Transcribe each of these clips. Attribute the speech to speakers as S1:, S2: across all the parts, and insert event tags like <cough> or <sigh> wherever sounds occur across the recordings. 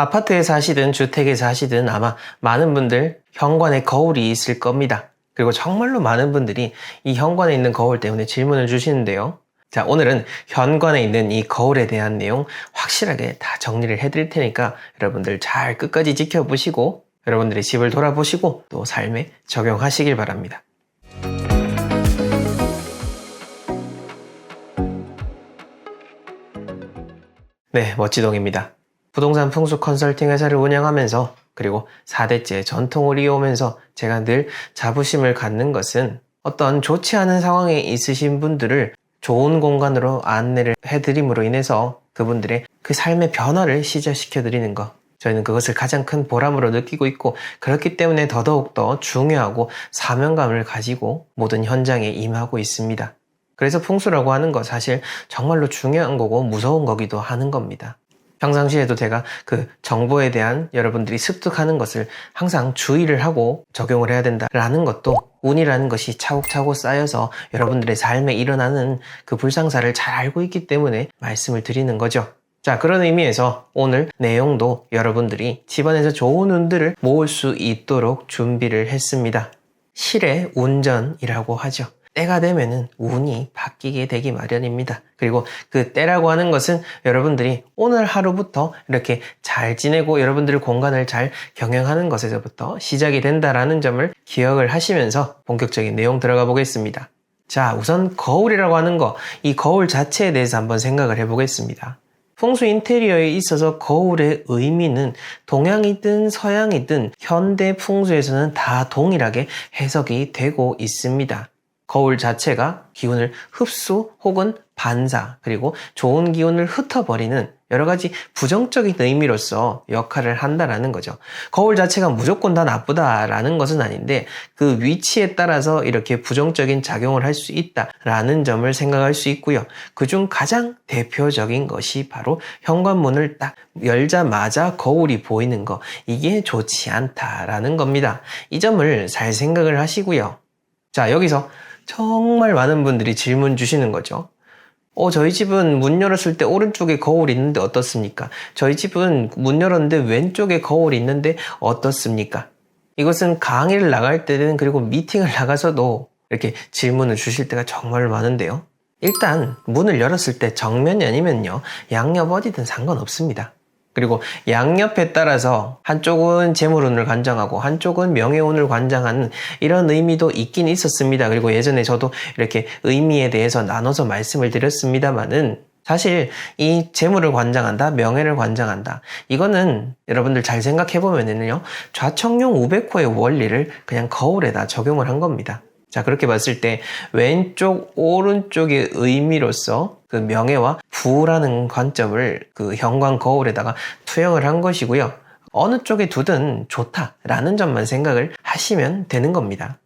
S1: 아파트에 사시든 주택에 사시든 아마 많은 분들 현관에 거울이 있을 겁니다. 그리고 정말로 많은 분들이 이 현관에 있는 거울 때문에 질문을 주시는데요. 자, 오늘은 현관에 있는 이 거울에 대한 내용 확실하게 다 정리를 해드릴 테니까 여러분들 잘 끝까지 지켜보시고 여러분들의 집을 돌아보시고 또 삶에 적용하시길 바랍니다. 네, 멋지동입니다. 부동산 풍수 컨설팅 회사를 운영하면서 그리고 4대째 전통을 이어오면서 제가 늘 자부심을 갖는 것은 어떤 좋지 않은 상황에 있으신 분들을 좋은 공간으로 안내를 해드림으로 인해서 그분들의 그 삶의 변화를 시작시켜 드리는 것. 저희는 그것을 가장 큰 보람으로 느끼고 있고 그렇기 때문에 더더욱더 중요하고 사명감을 가지고 모든 현장에 임하고 있습니다. 그래서 풍수라고 하는 거 사실 정말로 중요한 거고 무서운 거기도 하는 겁니다. 평상시에도 제가 그 정보에 대한 여러분들이 습득하는 것을 항상 주의를 하고 적용을 해야 된다라는 것도 운이라는 것이 차곡차곡 쌓여서 여러분들의 삶에 일어나는 그 불상사를 잘 알고 있기 때문에 말씀을 드리는 거죠. 자, 그런 의미에서 오늘 내용도 여러분들이 집안에서 좋은 운들을 모을 수 있도록 준비를 했습니다. 실의 운전이라고 하죠. 때가 되면은 운이 바뀌게 되기 마련입니다. 그리고 그 때라고 하는 것은 여러분들이 오늘 하루부터 이렇게 잘 지내고 여러분들의 공간을 잘 경영하는 것에서부터 시작이 된다라는 점을 기억을 하시면서 본격적인 내용 들어가 보겠습니다. 자, 우선 거울이라고 하는 거, 이 거울 자체에 대해서 한번 생각을 해보겠습니다. 풍수 인테리어에 있어서 거울의 의미는 동양이든 서양이든 현대 풍수에서는 다 동일하게 해석이 되고 있습니다. 거울 자체가 기운을 흡수 혹은 반사 그리고 좋은 기운을 흩어버리는 여러 가지 부정적인 의미로서 역할을 한다라는 거죠. 거울 자체가 무조건 다 나쁘다라는 것은 아닌데 그 위치에 따라서 이렇게 부정적인 작용을 할 수 있다라는 점을 생각할 수 있고요. 그중 가장 대표적인 것이 바로 현관문을 딱 열자마자 거울이 보이는 거 이게 좋지 않다라는 겁니다. 이 점을 잘 생각을 하시고요. 자 여기서 정말 많은 분들이 질문 주시는 거죠. 어, 저희 집은 문 열었을 때 오른쪽에 거울이 있는데 어떻습니까? 저희 집은 문 열었는데 왼쪽에 거울이 있는데 어떻습니까? 이것은 강의를 나갈 때는 그리고 미팅을 나가서도 이렇게 질문을 주실 때가 정말 많은데요. 일단 문을 열었을 때 정면이 아니면요. 양옆 어디든 상관없습니다. 그리고 양옆에 따라서 한쪽은 재물운을 관장하고 한쪽은 명예운을 관장하는 이런 의미도 있긴 있었습니다. 그리고 예전에 저도 이렇게 의미에 대해서 나눠서 말씀을 드렸습니다만은 사실 이 재물을 관장한다, 명예를 관장한다. 이거는 여러분들 잘 생각해 보면은요, 좌청룡 우백호의 원리를 그냥 거울에다 적용을 한 겁니다. 자, 그렇게 봤을 때 왼쪽, 오른쪽의 의미로서 그 명예와 부라는 관점을 그 현관 거울에다가 투영을 한 것이고요. 어느 쪽에 두든 좋다라는 점만 생각을 하시면 되는 겁니다.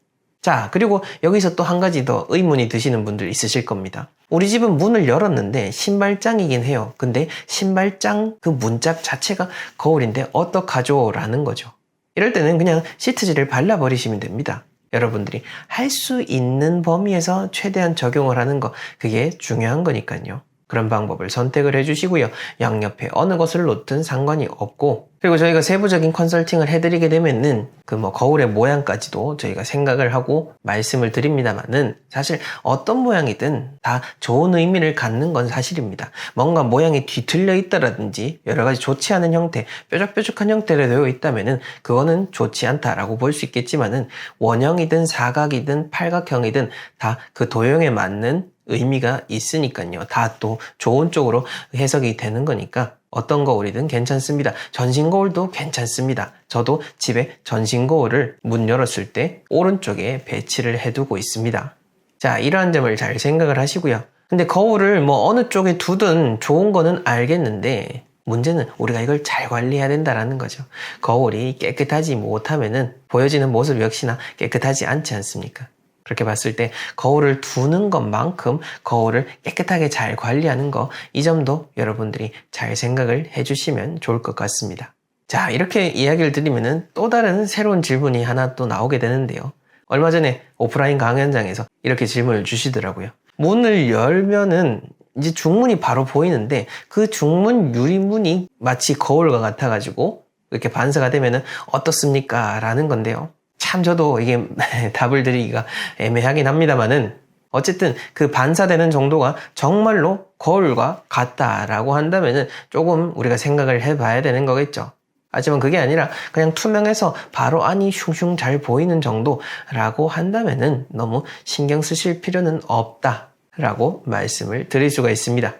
S1: 자, 그리고 여기서 또 한 가지 더 의문이 드시는 분들 있으실 겁니다. 우리 집은 문을 열었는데 신발장이긴 해요. 근데 신발장 그 문짝 자체가 거울인데 어떡하죠? 라는 거죠. 이럴 때는 그냥 시트지를 발라버리시면 됩니다. 여러분들이 할 수 있는 범위에서 최대한 적용을 하는 거 그게 중요한 거니까요. 그런 방법을 선택을 해주시고요. 양옆에 어느 것을 놓든 상관이 없고 그리고 저희가 세부적인 컨설팅을 해드리게 되면은 그 뭐 거울의 모양까지도 저희가 생각을 하고 말씀을 드립니다만은 사실 어떤 모양이든 다 좋은 의미를 갖는 건 사실입니다. 뭔가 모양이 뒤틀려 있다라든지 여러 가지 좋지 않은 형태, 뾰족뾰족한 형태로 되어 있다면은 그거는 좋지 않다라고 볼 수 있겠지만은 원형이든 사각이든 팔각형이든 다 그 도형에 맞는 의미가 있으니까요. 다 또 좋은 쪽으로 해석이 되는 거니까 어떤 거울이든 괜찮습니다. 전신 거울도 괜찮습니다. 저도 집에 전신 거울을 문 열었을 때 오른쪽에 배치를 해두고 있습니다. 자, 이러한 점을 잘 생각을 하시고요. 근데 거울을 뭐 어느 쪽에 두든 좋은 거는 알겠는데 문제는 우리가 이걸 잘 관리해야 된다라는 거죠. 거울이 깨끗하지 못하면은 보여지는 모습 역시나 깨끗하지 않지 않습니까? 그렇게 봤을 때 거울을 두는 것만큼 거울을 깨끗하게 잘 관리하는 거, 이 점도 여러분들이 잘 생각을 해주시면 좋을 것 같습니다. 자, 이렇게 이야기를 드리면은 또 다른 새로운 질문이 하나 또 나오게 되는데요. 얼마 전에 오프라인 강연장에서 이렇게 질문을 주시더라고요. 문을 열면은 이제 중문이 바로 보이는데 그 중문 유리문이 마치 거울과 같아가지고 이렇게 반사가 되면은 어떻습니까? 라는 건데요. 참 저도 이게 <laughs> 답을 드리기가 애매하긴 합니다만은 어쨌든 그 반사되는 정도가 정말로 거울과 같다라고 한다면은 조금 우리가 생각을 해봐야 되는 거겠죠. 하지만 그게 아니라 그냥 투명해서 바로 안이 슝슝 잘 보이는 정도라고 한다면은 너무 신경 쓰실 필요는 없다라고 말씀을 드릴 수가 있습니다.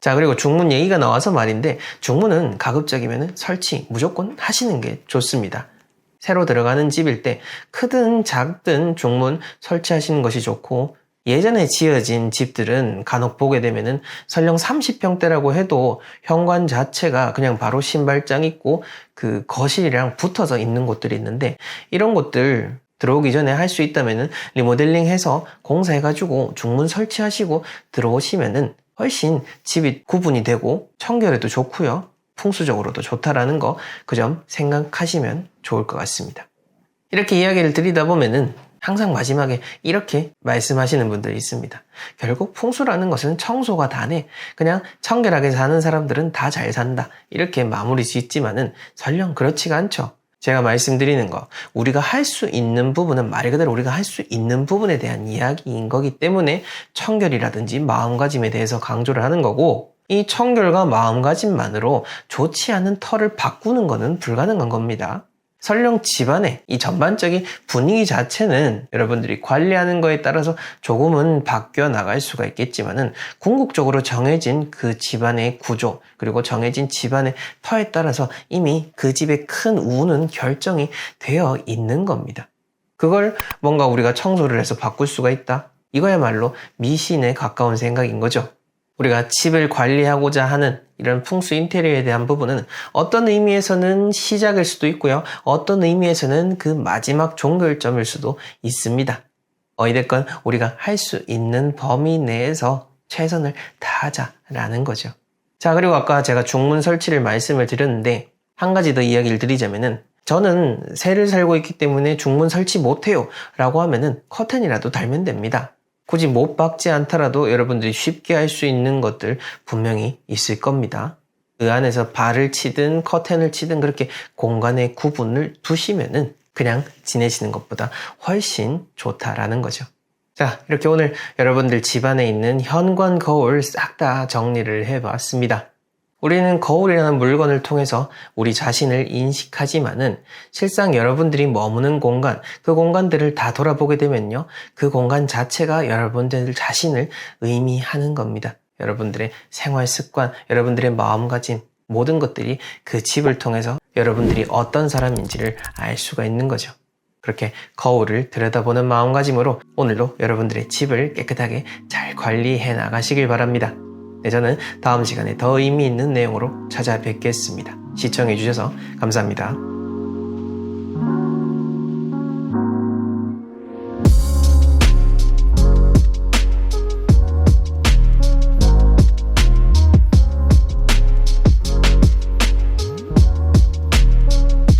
S1: 자, 그리고 중문 얘기가 나와서 말인데 중문은 가급적이면 설치 무조건 하시는 게 좋습니다. 새로 들어가는 집일 때 크든 작든 중문 설치하시는 것이 좋고 예전에 지어진 집들은 간혹 보게 되면은 설령 30평대라고 해도 현관 자체가 그냥 바로 신발장 있고 그 거실이랑 붙어서 있는 곳들이 있는데 이런 곳들 들어오기 전에 할 수 있다면은 리모델링 해서 공사해가지고 중문 설치하시고 들어오시면은 훨씬 집이 구분이 되고 청결에도 좋고요. 풍수적으로도 좋다라는 거 그 점 생각하시면 좋을 것 같습니다. 이렇게 이야기를 드리다 보면은 항상 마지막에 이렇게 말씀하시는 분들이 있습니다. 결국 풍수라는 것은 청소가 다네. 그냥 청결하게 사는 사람들은 다 잘 산다. 이렇게 마무리 짓지만은 설령 그렇지가 않죠. 제가 말씀드리는 거, 우리가 할 수 있는 부분은 말 그대로 우리가 할 수 있는 부분에 대한 이야기인 거기 때문에 청결이라든지 마음가짐에 대해서 강조를 하는 거고, 이 청결과 마음가짐만으로 좋지 않은 털을 바꾸는 것은 불가능한 겁니다. 설령 집안의 이 전반적인 분위기 자체는 여러분들이 관리하는 거에 따라서 조금은 바뀌어 나갈 수가 있겠지만은 궁극적으로 정해진 그 집안의 구조 그리고 정해진 집안의 터에 따라서 이미 그 집의 큰 우는 결정이 되어 있는 겁니다. 그걸 뭔가 우리가 청소를 해서 바꿀 수가 있다. 이거야말로 미신에 가까운 생각인 거죠. 우리가 집을 관리하고자 하는 이런 풍수 인테리어에 대한 부분은 어떤 의미에서는 시작일 수도 있고요. 어떤 의미에서는 그 마지막 종결점일 수도 있습니다. 어찌됐건 우리가 할 수 있는 범위 내에서 최선을 다하자라는 거죠. 자, 그리고 아까 제가 중문 설치를 말씀을 드렸는데 한 가지 더 이야기를 드리자면은 저는 새를 살고 있기 때문에 중문 설치 못해요 라고 하면은 커튼이라도 달면 됩니다. 굳이 못 박지 않더라도 여러분들이 쉽게 할 수 있는 것들 분명히 있을 겁니다. 그 안에서 발을 치든 커튼을 치든 그렇게 공간의 구분을 두시면은 그냥 지내시는 것보다 훨씬 좋다라는 거죠. 자, 이렇게 오늘 여러분들 집안에 있는 현관 거울 싹 다 정리를 해봤습니다. 우리는 거울이라는 물건을 통해서 우리 자신을 인식하지만은 실상 여러분들이 머무는 공간, 그 공간들을 다 돌아보게 되면요. 그 공간 자체가 여러분들 자신을 의미하는 겁니다. 여러분들의 생활 습관, 여러분들의 마음가짐, 모든 것들이 그 집을 통해서 여러분들이 어떤 사람인지를 알 수가 있는 거죠. 그렇게 거울을 들여다보는 마음가짐으로 오늘도 여러분들의 집을 깨끗하게 잘 관리해 나가시길 바랍니다. 네, 저는 다음 시간에 더 의미 있는 내용으로 찾아뵙겠습니다. 시청해주셔서 감사합니다.